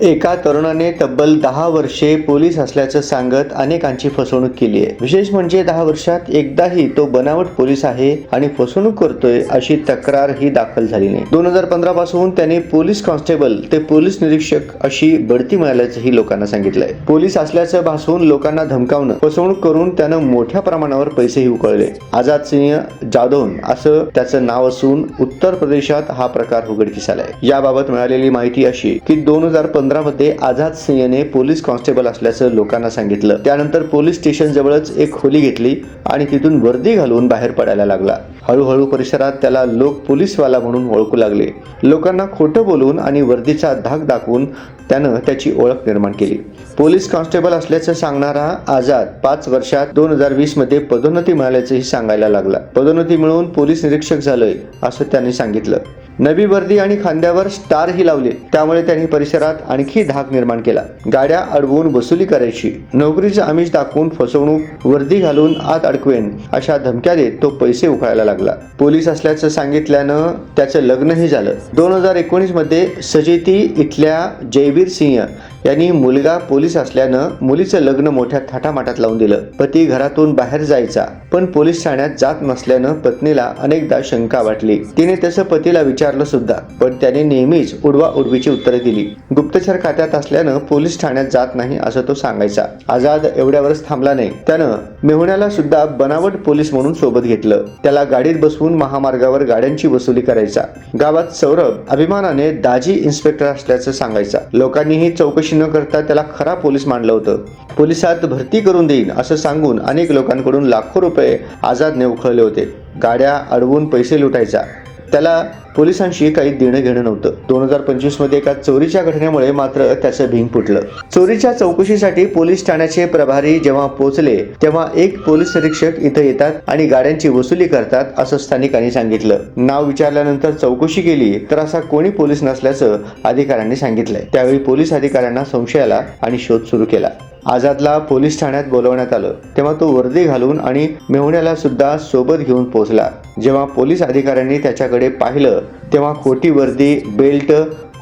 एका तरुणाने तब्बल दहा वर्षे पोलीस असल्याचं सांगत अनेकांची फसवणूक केली आहे. विशेष म्हणजे दहा वर्षात एकदाही तो बनावट पोलीस आहे आणि फसवणूक करतोय अशी तक्रार ही दाखल झाली नाही. दोन हजार पंधरा पासून त्याने पोलीस कॉन्स्टेबल ते पोलीस निरीक्षक अशी बढती मिळाल्याचंही लोकांना सांगितलंय. पोलीस असल्याचं भासून लोकांना धमकावणं फसवणूक करून त्यानं मोठ्या प्रमाणावर पैसेही उकळले. आझाद सिंह जाधवन असं त्याचं नाव असून उत्तर प्रदेशात हा प्रकार उघडकीस आलाय. याबाबत मिळालेली माहिती अशी की दोन हजार पंधरामध्ये आझाद सिंहने पोलीस कॉन्स्टेबल असल्याचं लोकांना सांगितलं. त्यानंतर पोलीस स्टेशन जवळच एक खोली घेतली आणि तिथून वर्दी घालून बाहेर पडायला लागला. हळूहळू परिसरात त्याला लोक पोलीसवाला म्हणून ओळखू लागले. लोकांना खोटं बोलून आणि वर्दीचा धाक दाखवून त्यानं त्याची ओळख निर्माण केली. पोलीस कॉन्स्टेबल असल्याचं सांगणारा आझाद पाच वर्षात दोन हजार वीसमध्ये पदोन्नती मिळाल्याचंही सांगायला लागला. पदोन्नती मिळवून पोलीस निरीक्षक झालोय असं त्यांनी सांगितलं. नवी वर्दी आणि खांद्यावर स्टारही लावले. त्यामुळे त्यांनी परिसरात आणखी धाक निर्माण केला. गाड्या अडवून वसुली करायची. नोकरीचं आमिष दाखवून फसवणूक वर्दी घालून आत अडकवेन अशा धमक्या देत तो पैसे उकळायला लागला. पोलीस असल्याचं सांगितल्यानं त्याचं लग्नही झालं. दोन हजार एकोणीसमध्ये सजेती इथल्या जयवीर सिंह यांनी मुलगा पोलीस असल्यानं मुलीचं लग्न मोठ्या थाटामाटात लावून दिलं. पती घरातून बाहेर जायचा पण पोलीस ठाण्यात जात नसल्यानं पत्नीला अनेकदा शंका वाटली. तिने तसं पतीला विचारलं सुद्धा पण त्याने नेहमीच उडवा उडवीची उत्तरे दिली. गुप्तचर खात्यात असल्यानं पोलीस ठाण्यात जात नाही असं तो सांगायचा. आझाद एवढ्यावरच थांबला नाही. त्यानं मेहुण्याला सुद्धा बनावट पोलीस म्हणून सोबत घेतलं. त्याला गाडीत बसवून महामार्गावर गाड्यांची वसुली करायचा. गावात सौरभ अभिमानाने दाजी इन्स्पेक्टर असल्याचं सांगायचा. लोकांनीही चौकशी न करता त्याला खरा पोलीस मानलं होतं. पोलिसात भरती करून देईन असं सांगून अनेक लोकांकडून लाखो रुपये आझादने उखळले होते. गाड्या अडवून पैसे लुटायचा. त्याला पोलिसांशी काही देणं घेणं नव्हतं. दोन हजार पंचवीसमध्ये एका चोरीच्या घटनेमुळे मात्र त्याचं भिंग फुटलं. चोरीच्या चौकशीसाठी पोलीस ठाण्याचे प्रभारी जेव्हा पोहोचले तेव्हा एक पोलीस निरीक्षक इथं येतात आणि गाड्यांची वसुली करतात असं स्थानिकांनी सांगितलं. नाव विचारल्यानंतर चौकशी केली तर असा कोणी पोलीस नसल्याचं अधिकाऱ्यांनी सांगितलंय. त्यावेळी पोलीस अधिकाऱ्यांना संशय आला आणि शोध सुरू केला. आझादला पोलीस ठाण्यात बोलवण्यात आलं. तेव्हा तो वर्दी घालून आणि मेहुण्याला सुद्धा सोबत घेऊन पोहोचला. जेव्हा पोलीस अधिकाऱ्यांनी त्याच्याकडे पाहिलं तेव्हा खोटी वर्दी बेल्ट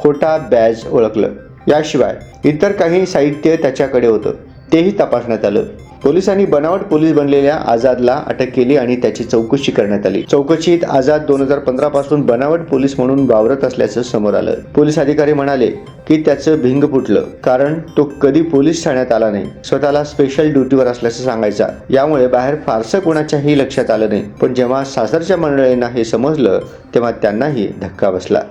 खोटा बॅज ओळखलं. याशिवाय इतर काही साहित्य त्याच्याकडे होतं. तेही तपासण्यात आलं. पोलिसांनी बनावट पोलीस बनलेल्या आझादला अटक केली आणि त्याची चौकशी करण्यात आली. चौकशीत आझाद दोन हजार पंधरा पासून बनावट पोलीस म्हणून वावरत असल्याचं समोर आलं. पोलीस अधिकारी म्हणाले की त्याचं भिंग फुटलं. कारण तो कधी पोलीस ठाण्यात आला नाही. स्वतःला स्पेशल ड्युटीवर असल्याचं सांगायचा. यामुळे बाहेर फारसं कोणाच्याही लक्षात आलं नाही. पण जेव्हा सासरच्या मंडळींना हे समजलं तेव्हा त्यांनाही धक्का बसला.